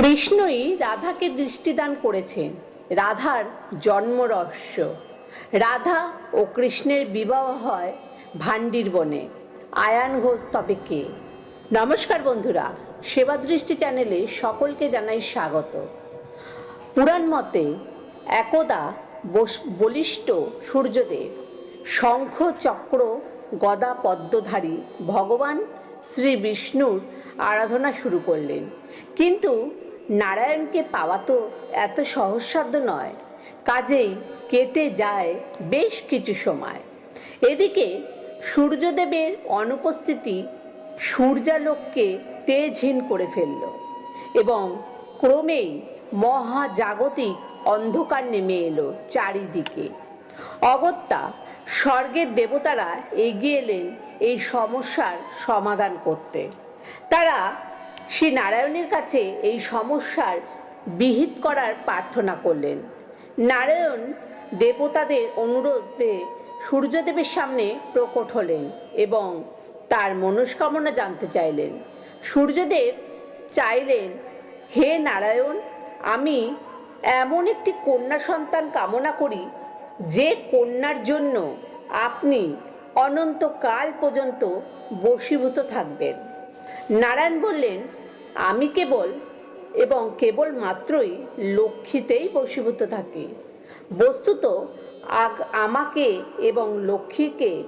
কৃষ্ণই রাধাকে দৃষ্টিদান করেছেন রাধার জন্ম রহস্য রাধা ও কৃষ্ণের বিবাহ হয় ভান্ডির বনে। আয়ান ঘোষ তবে কে? নমস্কার বন্ধুরা সেবা দৃষ্টি চ্যানেলে সকলকে জানাই স্বাগত। পুরাণ মতে একদা বলিষ্ঠ সূর্যদেব শঙ্খ চক্র গদা পদ্মধারী ভগবান শ্রী বিষ্ণুর আরাধনা শুরু করলেন। কিন্তু নারায়ণকে পাওয়া তো এত সহজসাধ্য নয়। কাজেই কেটে যায় বেশ কিছু সময়। এদিকে সূর্যদেবের অনুপস্থিতি সূর্যালোককে তেজহীন করে ফেলল এবং ক্রমেই মহাজাগতিক অন্ধকার নেমে এলো চারিদিকে। অগত্যা স্বর্গের দেবতারা এগিয়ে এলেন এই সমস্যার সমাধান করতে। তারা শ্রী নারায়ণের কাছে এই সমস্যার বিহিত করার প্রার্থনা করলেন। নারায়ণ দেবতাদের অনুরোধে সূর্যদেবের সামনে প্রকট হলেন এবং তার মনস্কামনা জানতে চাইলেন। সূর্যদেব চাইলেন, হে নারায়ণ, আমি এমন একটি কন্যা সন্তান কামনা করি, যে কন্যার জন্য আপনি অনন্তকাল পর্যন্ত বশীভূত থাকবেন। নারায়ণ বললেন আমি কেবল এবং কেবল মাত্রই লক্ষ্মীতেই বশীভূত থাকি। বস্তুত আগ আমাকে এবং লক্ষ্মীকে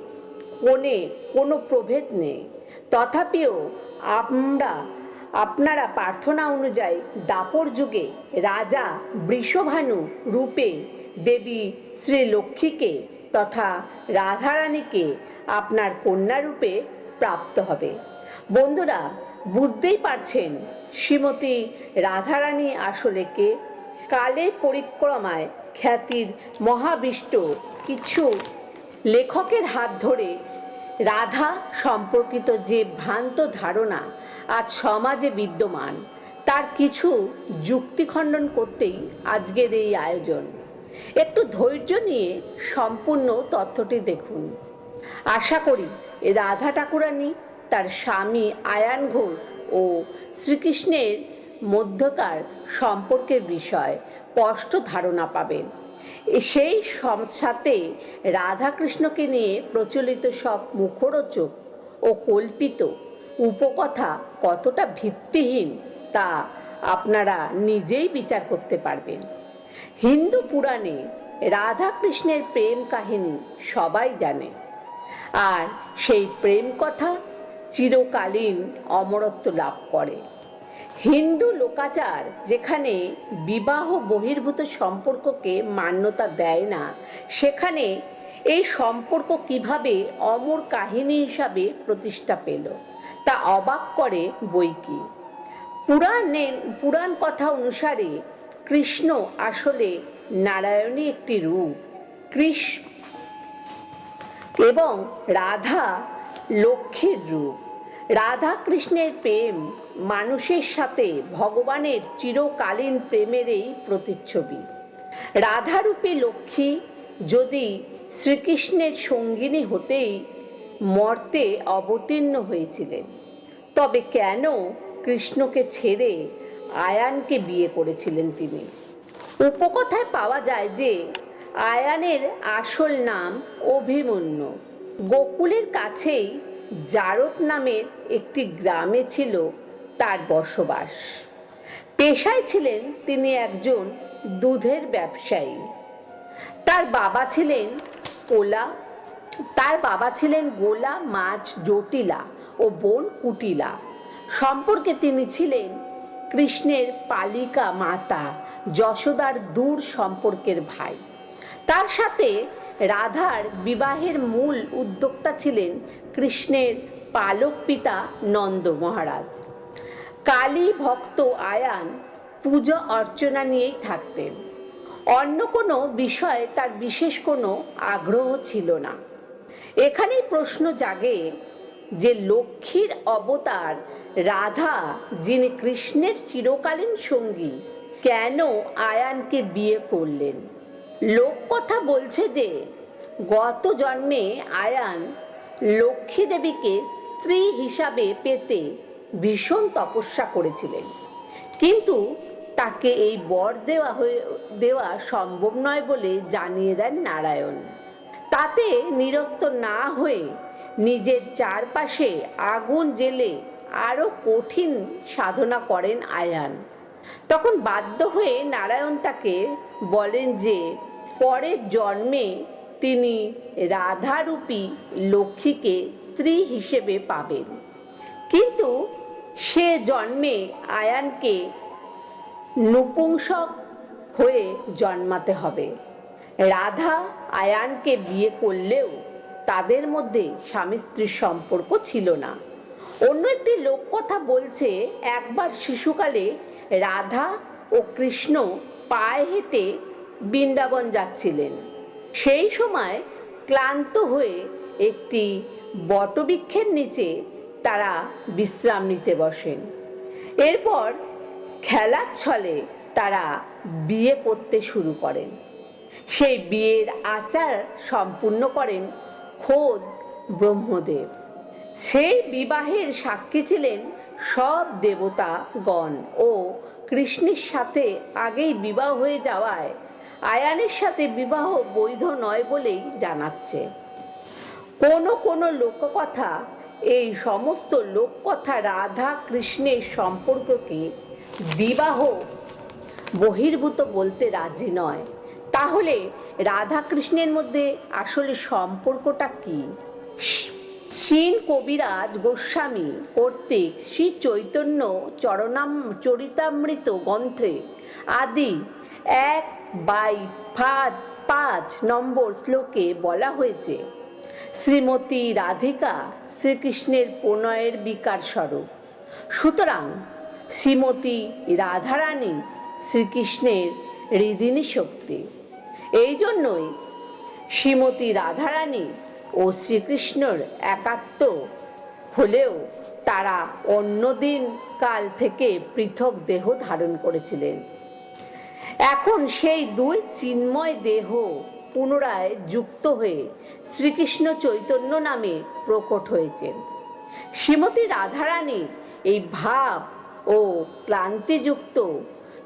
কোণে কোনো প্রভেদ নেই। তথাপিও আমরা, আপনারা প্রার্থনা অনুযায়ী দাপর যুগে রাজা বৃষভানু রূপে দেবী শ্রী লক্ষ্মীকে তথা রাধারানীকে আপনার কন্যা রূপে প্রাপ্ত হবে। বন্ধুরা বুঝতেই পারছেন শ্রীমতী রাধারানী আসলে কে? কালের পরিক্রমায় খ্যাতির মহাবিষ্ট কিছু লেখকের হাত ধরে রাধা সম্পর্কিত যে ভ্রান্ত ধারণা আজ সমাজে বিদ্যমান, তার কিছু যুক্তি খণ্ডন করতেই আজকের এই আয়োজন। একটু ধৈর্য নিয়ে সম্পূর্ণ তথ্যটি দেখুন। আশা করি রাধা ঠাকুরানী তার স্বামী আয়ান ঘোষ ও শ্রীকৃষ্ণের মধ্যকার সম্পর্কের বিষয় স্পষ্ট ধারণা পাবেন সেই সাথে রাধাকৃষ্ণকে নিয়ে প্রচলিত সব মুখরোচক ও কল্পিত উপকথা কতটা ভিত্তিহীন তা আপনারা নিজেই বিচার করতে পারবেন। হিন্দু পুরাণে রাধাকৃষ্ণের প্রেম কাহিনী সবাই জানে। আর সেই প্রেম কথা চিরকালীন অমরত্ব লাভ করে। হিন্দু লোকাচার যেখানে বিবাহ বহির্ভূত সম্পর্ককে মান্যতা দেয় না, সেখানে এই সম্পর্ক কীভাবে অমর কাহিনী হিসাবে প্রতিষ্ঠা পেল, তা অবাক করে বই কি পুরাণে, পুরাণ কথা অনুসারে কৃষ্ণ আসলে নারায়ণী একটি রূপ। কৃষ্ণ এবং রাধা লক্ষ্মীর রূপ। রাধা কৃষ্ণের প্রেম মানুষের সাথে ভগবানের চিরকালীন প্রেমের এই প্রতিচ্ছবি। রাধারূপী লক্ষ্মী যদি শ্রীকৃষ্ণের সঙ্গিনী হতেই মর্তে অবতীর্ণ হয়েছিলেন, তবে কেন কৃষ্ণকে ছেড়ে আয়ানকে বিয়ে করেছিলেন তিনি? উপকথায় পাওয়া যায় যে আয়ানের আসল নাম অভিমন্যু। গোকুলের কাছেই জারত নামের একটি গ্রামে ছিল তার বসবাস। পেশায় ছিলেন তিনি একজন দুধের ব্যবসায়ী। তার বাবা ছিলেন কোলা তার বাবা ছিলেন গোলা, মাছ, জটিলা ও বোন কুটিলা। সম্পর্কে তিনি ছিলেন কৃষ্ণের পালিকা মাতা যশোদার দূর সম্পর্কের ভাই। তার সাথে রাধার বিবাহের মূল উদ্যোক্তা ছিলেন কৃষ্ণের পালক পিতা নন্দ মহারাজ। কালী ভক্ত আয়ান পূজা অর্চনা নিয়েই থাকতেন। অন্য কোনো বিষয়ে তার বিশেষ কোনো আগ্রহ ছিল না। এখানেই প্রশ্ন জাগে যে লক্ষ্মীর অবতার রাধা, যিনি কৃষ্ণের চিরকালীন সঙ্গী, কেন আয়ানকে বিয়ে করলেন? লোককথা বলছে যে, গত জন্মে আয়ান লক্ষ্মী দেবীকে স্ত্রী হিসাবে পেতে ভীষণ তপস্যা করেছিলেন। কিন্তু তাকে এই বর দেওয়া হয়ে, দেওয়া সম্ভব নয় বলে জানিয়ে দেন নারায়ণ। তাতে নিরস্ত না হয়ে নিজের চারপাশে আগুন জেলে আরও কঠিন সাধনা করেন আয়ান। তখন বাধ্য হয়ে নারায়ণ তাকে বলেন যে পরের জন্মে তিনি রাধারূপী লক্ষ্মীকে স্ত্রী হিসেবে পাবেন। কিন্তু সে জন্মে আয়ানকে নপুংসক হয়ে জন্মাতে হবে। রাধা আয়ানকে বিয়ে করলেও তাদের মধ্যে স্বামী স্ত্রীর সম্পর্ক ছিল না। অন্য একটি লোককথা বলছে, একবার শিশুকালে রাধা ও কৃষ্ণ পায়ে হেঁটে বৃন্দাবন যাচ্ছিলেন। সেই সময় ক্লান্ত হয়ে একটি বটবৃক্ষের নিচে তারা বিশ্রাম নিতে বসেন। এরপর খেলার ছলে তারা বিয়ে করতে শুরু করেন। সেই বিয়ের আচার সম্পূর্ণ করেন খোদ ব্রহ্মদেব। সেই বিবাহের সাক্ষী ছিলেন সব দেবতাগণ ও কৃষ্ণের সাথে আগেই বিবাহ হয়ে যাওয়ায় আয়ানের সাথে বিবাহ বৈধ নয় বলেই জানাচ্ছে। কোনো কোনো লোককথা, এই সমস্ত লোককথা রাধা কৃষ্ণের সম্পর্ককে বিবাহ বহির্ভূত বলতে রাজি নয়। তাহলে রাধা কৃষ্ণের মধ্যে আসলে সম্পর্কটা কি? শ্রীন কবিরাজ গোস্বামী কর্তৃক শ্রী চৈতন্য চরণাম চরিতামৃত গ্রন্থে আদি এক বাই ফাদ পাঁচ নম্বর শ্লোকে বলা হয়েছে, শ্রীমতী রাধিকা শ্রীকৃষ্ণের প্রণয়ের বিকার স্বরূপ। সুতরাং শ্রীমতী রাধারানী শ্রীকৃষ্ণের হৃদিনী শক্তি। এই জন্যই শ্রীমতী রাধারানী ও শ্রীকৃষ্ণর একাত্ম হলেও তারা অন্যদিন কাল থেকে পৃথক দেহ ধারণ করেছিলেন। এখন সেই দুই চিন্ময় দেহ পুনরায় যুক্ত হয়ে শ্রীকৃষ্ণ চৈতন্য নামে প্রকট হয়েছেন। শ্রীমতী রাধারানীর এই ভাব ও ক্লান্তিযুক্ত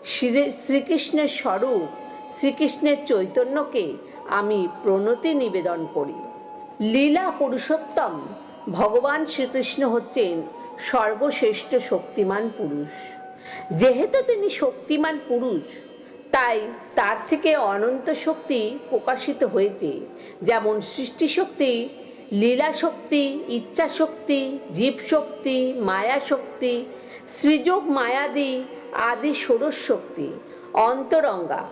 শ্রী- শ্রীকৃষ্ণের স্বরূপ, শ্রীকৃষ্ণের চৈতন্যকে আমি প্রণতি নিবেদন করি। লীলা পুরুষোত্তম, ভগবান শ্রীকৃষ্ণ হচ্ছেন সর্বশ্রেষ্ঠ শক্তিমান পুরুষ। যেহেতু তিনি শক্তিমান পুরুষ তাই তার থেকে অনন্ত শক্তি প্রকাশিত হয়েছে যেমন সৃষ্টি শক্তি লীলা শক্তি ইচ্ছা শক্তি জীব শক্তি মায়া শক্তি সৃযোগ মায়াদি আদি ষোড়শ শক্তি, অন্তরঙ্গা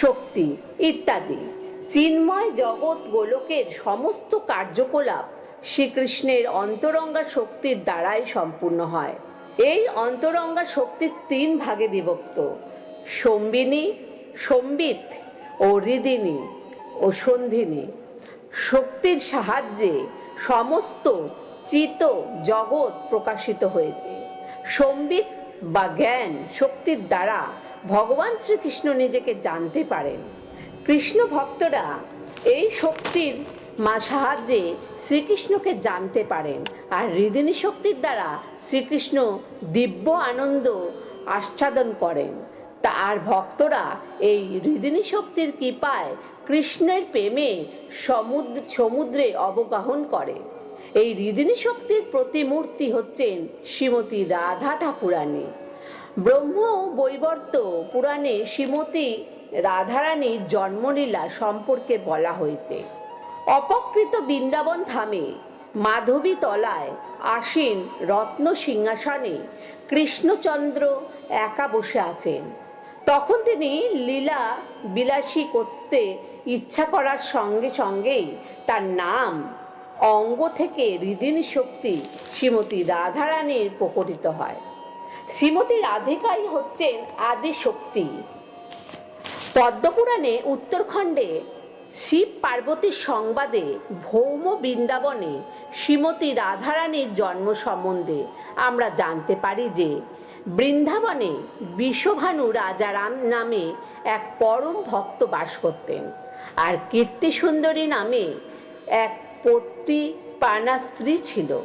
শক্তি ইত্যাদি। চিন্ময় জগৎ গোলকের সমস্ত কার্যকলাপ শ্রীকৃষ্ণের অন্তরঙ্গা শক্তির দ্বারাই সম্পূর্ণ হয়। এই অন্তরঙ্গা শক্তির তিন ভাগে বিভক্ত। সম্বিনী, সম্বিত ও হৃদিনী ও সন্ধিনী। শক্তির সাহায্যে সমস্ত চিত জগৎ প্রকাশিত হয়েছে। সম্বিত বা জ্ঞান শক্তির দ্বারা ভগবান শ্রীকৃষ্ণ নিজেকে জানতে পারেন। কৃষ্ণ ভক্তরা এই শক্তির মা সাহায্যে শ্রীকৃষ্ণকে জানতে পারেন আর হৃদিনী শক্তির দ্বারা শ্রীকৃষ্ণ দিব্য আনন্দ আস্বাদন করেন। তা আর ভক্তরা এই হৃদিনী শক্তির কৃপায় কৃষ্ণের প্রেমে সমুদ্র, সমুদ্রে অবগাহন করে। এই হৃদিনী শক্তির প্রতিমূর্তি হচ্ছেন শ্রীমতী রাধা ঠাকুরানী। ব্রহ্ম বৈবর্ত পুরাণে শ্রীমতী রাধারানীর জন্মলীলা সম্পর্কে বলা হয়েছে। অপকৃত বৃন্দাবন ধামে মাধবী তলায় আসীন রত্ন সিংহাসনে কৃষ্ণচন্দ্র একা বসে আছেন। তখন তিনি লীলা বিলাসী করতে ইচ্ছা করার সঙ্গে সঙ্গেই তার নাম অঙ্গ থেকে হৃদিনী শক্তি শ্রীমতী রাধারানীর প্রকটিত হয়। শ্রীমতী রাধিকাই হচ্ছেন আদি শক্তি। পদ্মপুরাণে উত্তরখণ্ডে শিব পার্বতীর সংবাদে ভৌম বৃন্দাবনে শ্রীমতী রাধারানীর জন্ম সম্বন্ধে আমরা জানতে পারি যে বৃন্দাবনে বিশ্বভানু রাজারাম নামে এক পরম ভক্ত বাস করতেন। আর কীর্তি সুন্দরী নামে এক পত্নী পানা স্ত্রী ছিল।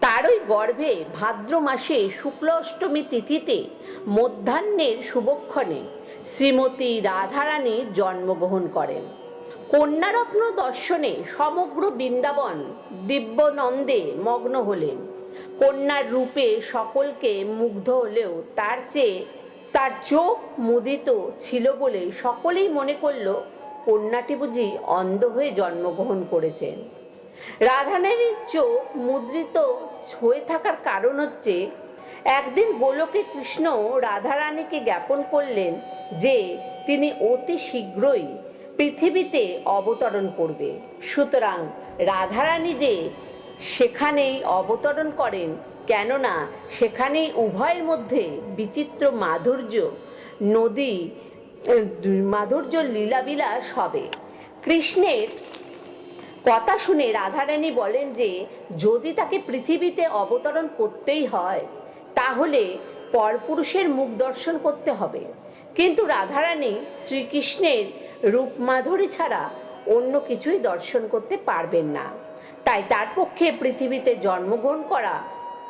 তারই গর্ভে ভাদ্র মাসে শুক্ল অষ্টমী তিথিতে মধ্যাহ্নের শুভক্ষণে শ্রীমতী রাধারানী জন্মগ্রহণ করেন। কন্যারত্ন দর্শনে সমগ্র বৃন্দাবন দিব্যনন্দে মগ্ন হলেন। কন্যার রূপে সকলকে মুগ্ধ হলেও তার চেয়ে তার চোখ মুদিত ছিল বলে সকলেই মনে করল কন্যাটি বুঝি অন্ধ হয়ে জন্মগ্রহণ করেছেন। রাধারানীর চোখ মুদ্রিত হয়ে থাকার কারণ হচ্ছে একদিন গোলকে কৃষ্ণ রাধারানীকে জ্ঞাপন করলেন যে তিনি অতি শীঘ্রই পৃথিবীতে অবতরণ করবে। সুতরাং রাধারানী যে সেখানেই অবতরণ করেন, কেননা সেখানেই উভয়ের মধ্যে বিচিত্র মাধুর্য, নদী মাধুর্য লীলাবিলাস হবে। কৃষ্ণের কথা শুনে রাধারানী বলেন যে, যদি তাকে পৃথিবীতে অবতরণ করতেই হয়, তাহলে পরপুরুষের মুখ দর্শন করতে হবে। কিন্তু রাধারানী শ্রীকৃষ্ণের রূপ মাধুরী ছাড়া অন্য কিছুই দর্শন করতে পারবেন না। তাই তার পক্ষে পৃথিবীতে জন্মগ্রহণ করা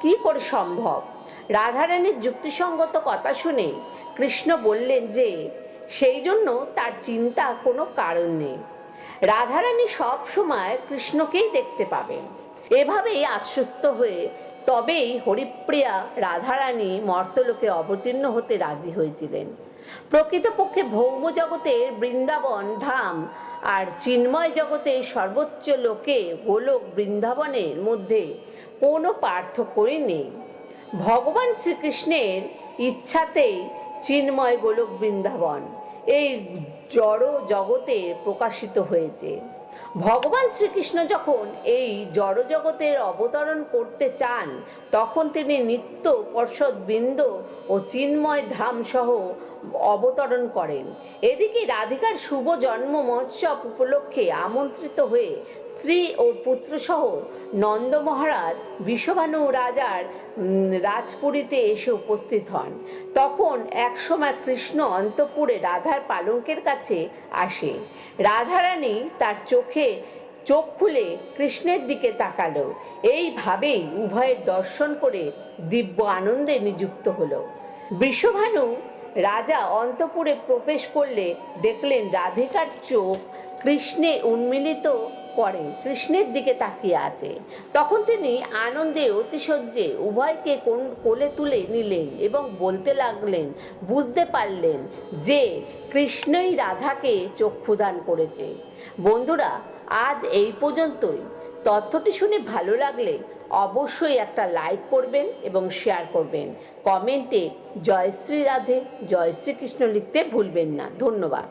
কি করে সম্ভব? রাধারানীর যুক্তিসঙ্গত কথা শুনে কৃষ্ণ বললেন যে, সেই জন্য তার চিন্তা কোনো কারণ নেই। রাধারানী সব সময় কৃষ্ণকেই দেখতে পাবেন। এভাবেই আশ্বস্ত হয়ে তবেই হরিপ্রিয়া রাধারানী মর্তলোকে অবতীর্ণ হতে রাজি হয়েছিলেন। প্রকৃতপক্ষে ভৌম জগতের বৃন্দাবন ধাম আর চিন্ময় জগতের সর্বোচ্চ লোকে গোলক বৃন্দাবনের মধ্যে কোনো পার্থক্যই নেই। ভগবান শ্রীকৃষ্ণের ইচ্ছাতেই চিন্ময় গোলক বৃন্দাবন এই জড় জগতে প্রকাশিত হয়েছে। ভগবান শ্রীকৃষ্ণ যখন এই জড়জগতের অবতরণ করতে চান, তখন তিনি নিত্য পর্ষদ বৃন্দ ও চিন্ময় ধাম সহ অবতরণ করেন। এদিকে রাধিকার শুভ জন্ম মহোৎসব উপলক্ষে আমন্ত্রিত হয়ে স্ত্রী ও পুত্রসহ নন্দ মহারাজ, বিশ্বভানু রাজার রাজপুরীতে এসে উপস্থিত হন। তখন একসময় কৃষ্ণ অন্তপুরে রাধার পালঙ্কের কাছে আসে। রাধারানী তার চোখে চোখ খুলে কৃষ্ণের দিকে তাকালো। এইভাবেই উভয়ের দর্শন করে দিব্য আনন্দে নিযুক্ত হলো। বিশ্বভানু রাজা অন্তপুরে প্রবেশ করলে দেখলেন রাধিকার চোখ কৃষ্ণে উন্মিলিত করেন কৃষ্ণের দিকে তাকিয়ে আছে। তখন তিনি আনন্দে, অতিশয্যে উভয়কে কোন কোলে তুলে নিলেন এবং বলতে লাগলেন, বুঝতে পারলেন যে কৃষ্ণই রাধাকে চক্ষুদান করেছে। বন্ধুরা, আজ এই পর্যন্তই। তথ্যটি শুনে ভালো লাগলে অবশ্যই একটা লাইক করবেন এবং শেয়ার করবেন। কমেন্টে জয় শ্রী রাধে, জয় শ্রীকৃষ্ণ লিখতে ভুলবেন না। ধন্যবাদ।